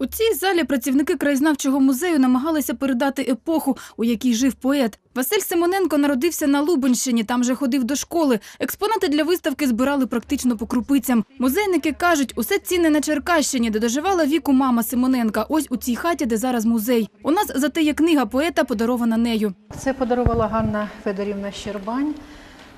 У цій залі працівники краєзнавчого музею намагалися передати епоху, у якій жив поет. Василь Симоненко народився на Лубенщині, там же ходив до школи. Експонати для виставки збирали практично по крупицям. Музейники кажуть, усе цінне на Черкащині, де доживала віку мама Симоненка. Ось у цій хаті, де зараз музей. У нас зате є книга поета, подарована нею. Це подарувала Ганна Федорівна Щербань.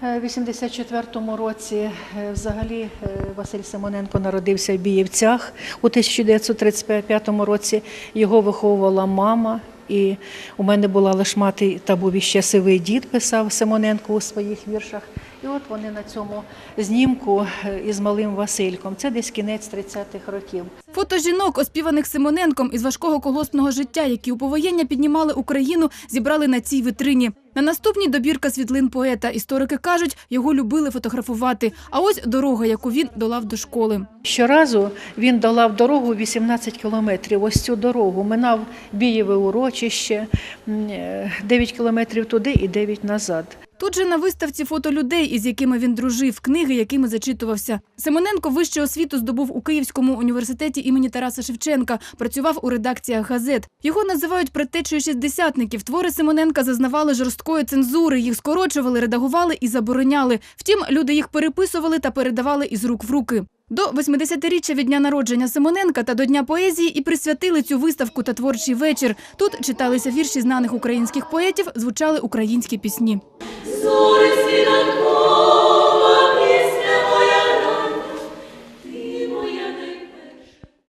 Е, в 84-му році Е, взагалі е, Василь Симоненко народився в Бієвцях. У 1935 році його виховувала мама. І у мене була лише мати та був іще сивий дід, писав Симоненко у своїх віршах. І от вони на цьому знімку із малим Васильком. Це десь кінець 30-х років. Фото жінок, оспіваних Симоненком із важкого колгоспного життя, які у повоєння піднімали Україну, зібрали на цій витрині. На наступній добірка світлин поета. Історики кажуть, його любили фотографувати. А ось дорога, яку він долав до школи. Щоразу він долав дорогу 18 кілометрів. Ось цю дорогу минав Бієве урочище, м, е, 9 кілометрів туди і 9 назад. Тут же на виставці фото людей, із якими він дружив, книги, якими зачитувався. Симоненко вищу освіту здобув у Київському університеті імені Тараса Шевченка. Працював у редакціях газет. Його називають предтечею шістдесятників. Твори Симоненка зазнавали жорсткої цензури. Їх скорочували, редагували і забороняли. Втім, люди їх переписували та передавали із рук в руки. До 80-річчя від дня народження Симоненка та до Дня поезії і присвятили цю виставку та творчий вечір. Тут читалися вірші знаних українських поетів, звучали українські пісні. Зорі світанку